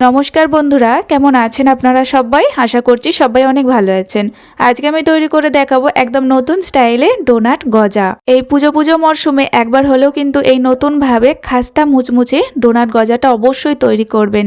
নমস্কার বন্ধুরা, কেমন আছেন আপনারা সবাই? আশা করছি সবাই অনেক ভালো আছেন। আজকে আমি তৈরি করে দেখাবো একদম নতুন স্টাইলে ডোনাট গজা। এই পুজো পুজো মরশুমে একবার হলেও কিন্তু এই নতুনভাবে খাস্তা মুচমুচে ডোনাট গজাটা অবশ্যই তৈরি করবেন।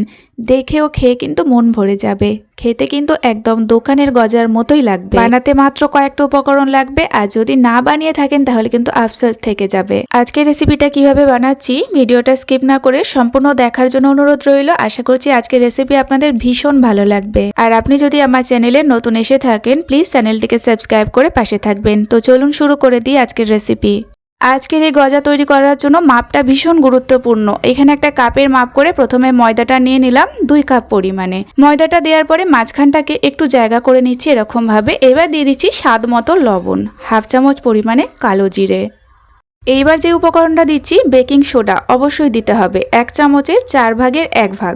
দেখেও খেয়ে কিন্তু মন ভরে যাবে। খেতে কিন্তু একদম দোকানের গজার মতোই লাগবে। বানাতে মাত্র কয়েকটা উপকরণ লাগবে, আর যদি না বানিয়ে থাকেন তাহলে কিন্তু আফসোস থেকে যাবে। আজকের রেসিপিটা কীভাবে বানাচ্ছি ভিডিওটা স্কিপ না করে সম্পূর্ণ দেখার জন্য অনুরোধ রইল। আশা করছি আজকের রেসিপি আপনাদের ভীষণ ভালো লাগবে। আর আপনি যদি আমার চ্যানেলে নতুন এসে থাকেন প্লিজ চ্যানেলটিকে সাবস্ক্রাইব করে পাশে থাকবেন। তো চলুন শুরু করে দিই আজকের রেসিপি আজকের এই গজা তৈরি করার জন্য মাপটা ভীষণ গুরুত্বপূর্ণ। এখানে একটা কাপের মাপ করে প্রথমে ময়দাটা নিয়ে নিলাম দুই কাপ পরিমাণে। ময়দাটা দেওয়ার পরে মাঝখানটাকে একটু জায়গা করে নিচ্ছি এরকমভাবে। এবার দিয়ে দিচ্ছি স্বাদ মতো লবণ, হাফ চামচ পরিমাণে কালো জিরে। এইবার যে উপকরণটা দিচ্ছি, বেকিং সোডা, অবশ্যই দিতে হবে, এক চামচের চার ভাগের এক ভাগ।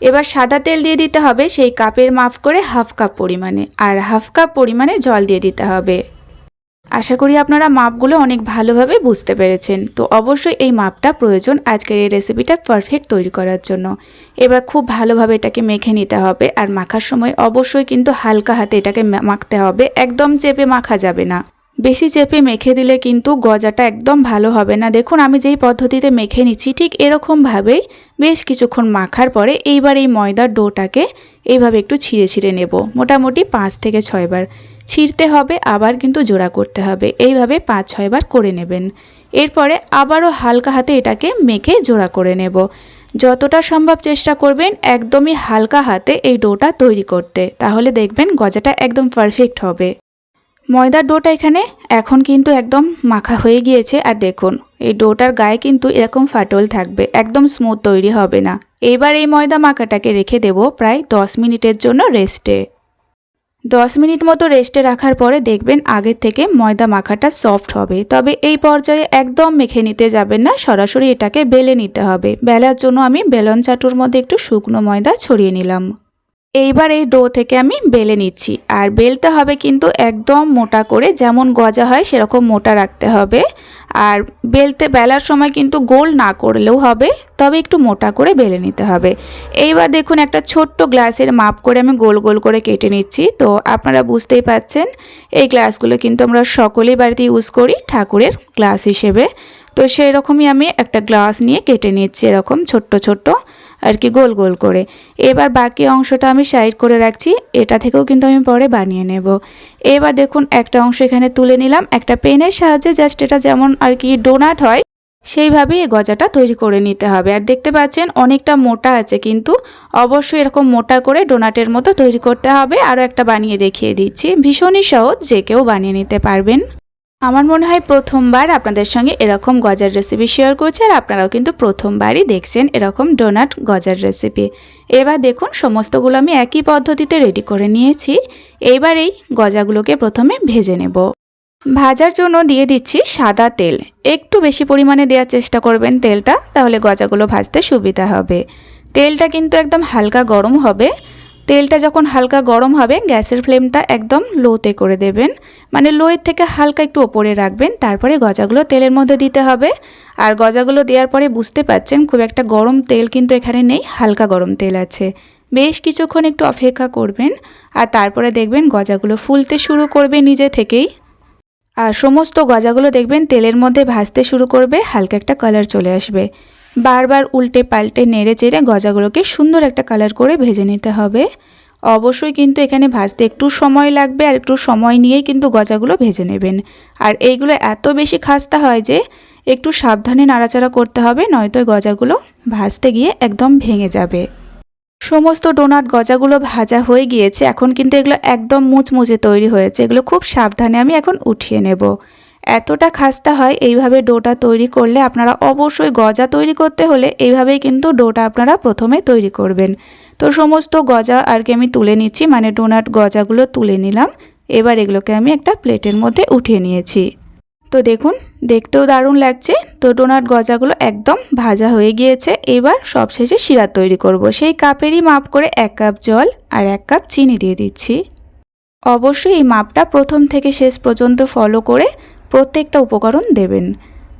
এবার সাদা তেল দিয়ে দিতে হবে, সেই কাপের মাপ করে হাফ কাপ পরিমাণে, আর হাফ কাপ পরিমাণে জল দিয়ে দিতে হবে। আশা করি আপনারা মাপগুলো অনেক ভালোভাবে বুঝতে পেরেছেন। তো অবশ্যই এই মাপটা প্রয়োজন আজকের এই রেসিপিটা পারফেক্ট তৈরি করার জন্য। এবার খুব ভালোভাবে এটাকে মেখে নিতে হবে আর মাখার সময় অবশ্যই কিন্তু হালকা হাতে এটাকে মাখতে হবে। একদম চেপে মাখা যাবে না। বেশি চেপে মেখে দিলে কিন্তু গজাটা একদম ভালো হবে না। দেখুন, আমি যেই পদ্ধতিতে মেখে নিচ্ছি ঠিক এরকমভাবেই বেশ কিছুক্ষণ মাখার পরে এইবার এই ময়দার ডোটাকে এইভাবে একটু ছিঁড়ে ছিঁড়ে নেব। মোটামুটি পাঁচ থেকে ছয়বার। ছিঁড়তে হবে, আবার কিন্তু জোড়া করতে হবে। এইভাবে পাঁচ ছয়বার করে নেবেন। এরপরে আবারও হালকা হাতে এটাকে মেখে জোড়া করে নেব। যতটা সম্ভব চেষ্টা করবেন একদমই হালকা হাতে এই ডোটা তৈরি করতে। তাহলে দেখবেন গজাটা একদম পারফেক্ট হবে। ময়দার ডোটা এখানে এখন কিন্তু একদম মাখা হয়ে গিয়েছে। আর দেখুন, এই ডোটার গায়ে কিন্তু এরকম ফাটল থাকবে, একদম স্মুথ তৈরি হবে না। এবার এই ময়দা মাখাটাকে রেখে দেব প্রায় দশ মিনিটের জন্য রেস্টে দশ মিনিট মতো রেস্টে রাখার পরে দেখবেন আগের থেকে ময়দা মাখাটা সফট হবে। তবে এই পর্যায়ে একদম মেখে নিতে যাবেন না, সরাসরি এটাকে বেলে নিতে হবে। বেলার জন্য আমি বেলন চাটুর মধ্যে একটু শুকনো ময়দা ছড়িয়ে নিলাম। এইবার এই ডো থেকে আমি বেলে নিচ্ছি। আর বেলতে হবে কিন্তু একদম মোটা করে, যেমন গজা হয় সেরকম মোটা রাখতে হবে। আর বেলতে বেলার সময় কিন্তু গোল না করলেও হবে, তবে একটু মোটা করে বেলে নিতে হবে। এইবার দেখুন একটা ছোট্ট গ্লাসের মাপ করে আমি গোল গোল করে কেটে নিচ্ছি। তো আপনারা বুঝতেই পাচ্ছেন, এই গ্লাসগুলো কিন্তু আমরা সকলেই বাড়িতে ইউজ করি ঠাকুরের গ্লাস হিসেবে। তো সেই রকমই আমি একটা গ্লাস নিয়ে কেটে নিচ্ছি এরকম ছোট্ট ছোট্ট। আর কি, গোল গোল করে। এবার বাকি অংশটা আমি সাইড করে রাখছি, এটা থেকেও কিন্তু আমি পরে বানিয়ে নেব। এবার দেখুন, একটা অংশ এখানে তুলে নিলাম, একটা পেনের সাহায্যে জাস্ট এটা যেমন আর কি ডোনাট হয়, সেইভাবেই এই গজাটা তৈরি করে নিতে হবে। আর দেখতে পাচ্ছেন, অনেকটা মোটা আছে কিন্তু, অবশ্যই এরকম মোটা করে ডোনাটের মতো তৈরি করতে হবে। আরও একটা বানিয়ে দেখিয়ে দিচ্ছি। ভীষণই সহজ, যে কেউ বানিয়ে নিতে পারবেন। আমার মনে হয় প্রথমবার আপনাদের সঙ্গে এরকম গজার রেসিপি শেয়ার করছি আর আপনারাও কিন্তু প্রথমবারই দেখছেন এরকম ডোনাট গজার রেসিপি এবার দেখুন, সমস্তগুলো আমি একই পদ্ধতিতে রেডি করে নিয়েছি। এইবার এই গজাগুলোকে প্রথমে ভেজে নেব। ভাজার জন্য দিয়ে দিচ্ছি সাদা তেল। একটু বেশি পরিমাণে দেওয়ার চেষ্টা করবেন তেলটা, তাহলে গজাগুলো ভাজতে সুবিধা হবে। তেলটা কিন্তু একদম হালকা গরম হবে। তেলটা যখন হালকা গরম হবে, গ্যাসের ফ্লেমটা একদম লোতে করে দেবেন। মানে লোয়ের থেকে হালকা একটু ওপরে রাখবেন, তারপরে গজাগুলো তেলের মধ্যে দিতে হবে। আর গজাগুলো দেওয়ার পরে বুঝতে পাচ্ছেন, খুব একটা গরম তেল কিন্তু এখানে নেই, হালকা গরম তেল আছে। বেশ কিছুক্ষণ একটু অপেক্ষা করবেন, আর তারপরে দেখবেন গজাগুলো ফুলতে শুরু করবে নিজে থেকেই। আর সমস্ত গজাগুলো দেখবেন তেলের মধ্যে ভাজতে শুরু করবে, হালকা একটা কালার চলে আসবে। বারবার উল্টে পাল্টে নেড়ে চেড়ে গজাগুলোকে সুন্দর একটা কালার করে ভেজে নিতে হবে। অবশ্যই কিন্তু এখানে ভাজতে একটু সময় লাগবে আর একটু সময় নিয়েই কিন্তু গজাগুলো ভেজে নেবেন। আর এইগুলো এত বেশি খাস্তা হয় যে একটু সাবধানে নাড়াচাড়া করতে হবে, নয়তো গজাগুলো ভাজতে গিয়ে একদম ভেঙে যাবে। সমস্ত ডোনাট গজাগুলো ভাজা হয়ে গিয়েছে, এখন কিন্তু এগুলো একদম মুচমুচে তৈরি হয়েছে। এগুলো খুব সাবধানে আমি এখন উঠিয়ে নেব। এতটা খাস্তা হয় এইভাবে ডোটা তৈরি করলে আপনারা অবশ্যই গজা তৈরি করতে হলে এইভাবেই কিন্তু ডোটা আপনারা প্রথমে তৈরি করবেন। তো সমস্ত গজা আর কি আমি তুলে নিচ্ছি মানে ডোনাট গজাগুলো তুলে নিলাম। এবার এগুলোকে আমি একটা প্লেটের মধ্যে উঠিয়ে নিয়েছি। তো দেখুন, দেখতেও দারুণ লাগছে। তো ডোনাট গজাগুলো একদম ভাজা হয়ে গিয়েছে। এবার সবশেষে শিরা তৈরি করব। সেই কাপেরই মাপ করে এক কাপ জল আর এক কাপ চিনি দিয়ে দিচ্ছি। অবশ্যই এই মাপটা প্রথম থেকে শেষ পর্যন্ত ফলো করে প্রত্যেকটা উপকরণ দেবেন।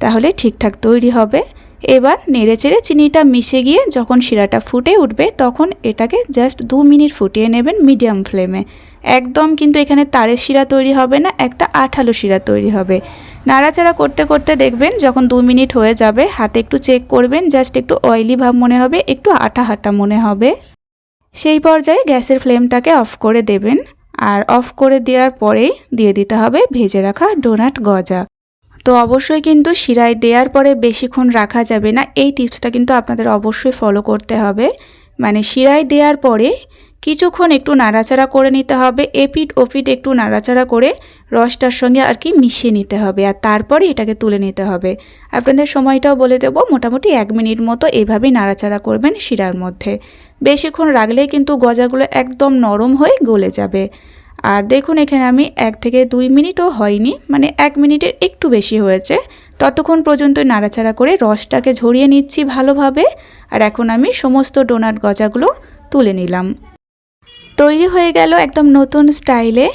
তাহলে ঠিকঠাক তৈরি হবে। এবার নেড়ে চেড়ে চিনিটা মিশে গিয়ে যখন শিরাটা ফুটে উঠবে, তখন এটাকে জাস্ট দু মিনিট ফুটিয়ে নেবেন মিডিয়াম ফ্লেমে। একদম কিন্তু এখানে তারের শিরা তৈরি হবে না, একটা আঠালো শিরা তৈরি হবে। নাড়াচাড়া করতে করতে দেখবেন যখন দু মিনিট হয়ে যাবে, হাতে একটু চেক করবেন জাস্ট একটু অয়েলি ভাব মনে হবে, একটু আটা হাটা মনে হবে। সেই পর্যায়ে গ্যাসের ফ্লেমটাকে অফ করে দেবেন। আর অফ করে দেওয়ার পরেই দিয়ে দিতে হবে ভেজে রাখা ডোনাট গজা। তো অবশ্যই কিন্তু শিরায় দেওয়ার পরে বেশিক্ষণ রাখা যাবে না। এই টিপসটা কিন্তু আপনাদের অবশ্যই ফলো করতে হবে। মানে শিরায় দেওয়ার পরে কিছুক্ষণ একটু নাড়াচাড়া করে নিতে হবে, এপিট ওপিট একটু নাড়াচাড়া করে রসটার সঙ্গে আর কি মিশিয়ে নিতে হবে আর তারপরে এটাকে তুলে নিতে হবে। আপনাদের সময়টাও বলে দেবো, মোটামুটি এক মিনিট মতো এভাবেই নাড়াচাড়া করবেন শিরার মধ্যে। বেশিক্ষণ রাখলেই কিন্তু গজাগুলো একদম নরম হয়ে গলে যাবে। আর দেখুন এখানে আমি এক থেকে দুই মিনিটও হয়নি মানে এক মিনিটের একটু বেশি হয়েছে। ততক্ষণ পর্যন্ত নাড়াচাড়া করে রসটাকে ঝরিয়ে নিচ্ছি ভালোভাবে। আর এখন আমি সমস্ত ডোনাট গজাগুলো তুলে নিলাম। তৈরি হয়ে গেল একদম নতুন স্টাইলে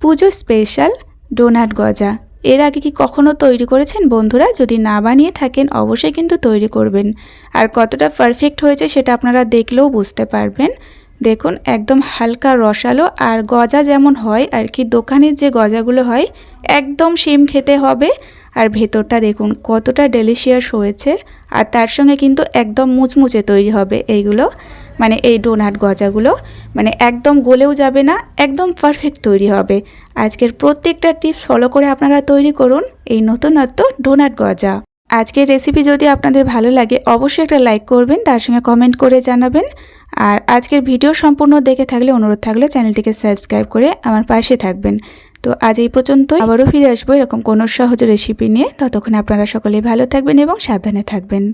পুজো স্পেশাল ডোনাট গজা। এর আগে কি কখনো তৈরি করেছেন বন্ধুরা? যদি না বানিয়ে থাকেন, অবশ্যই কিন্তু তৈরি করবেন। আর কতটা পারফেক্ট হয়েছে সেটা আপনারা দেখলেও বুঝতে পারবেন। দেখুন, একদম হালকা রসালো আর গজা যেমন হয়, আর কি দোকানের যে গজাগুলো হয়, একদম সেম খেতে হবে। আর ভেতরটা দেখুন, কতটা ডেলিশিয়াস হয়েছে। আর তার সঙ্গে কিন্তু একদম মুচমুচে তৈরি হবে এইগুলো। মানে এই ডোনাট গজাগুলো মানে একদম গলেও যাবে না, একদম পারফেক্ট তৈরি হবে। আজকের প্রত্যেকটা টিপস ফলো করে আপনারা তৈরি করুন এই নতুনত্ব ডোনাট গজা। আজকের রেসিপি যদি আপনাদের ভালো লাগে, অবশ্যই একটা লাইক করবেন, তার সঙ্গে কমেন্ট করে জানাবেন। আর আজকের ভিডিও সম্পূর্ণ দেখে থাকলে অনুরোধ থাকলে চ্যানেলটিকে সাবস্ক্রাইব করে আমার পাশে থাকবেন। তো আজ এই পর্যন্ত আবারও ফিরে আসব এরকম কোনো সহজ রেসিপি নিয়ে। ততক্ষণ আপনারা সকলে ভালো থাকবেন এবং সাবধানে থাকবেন।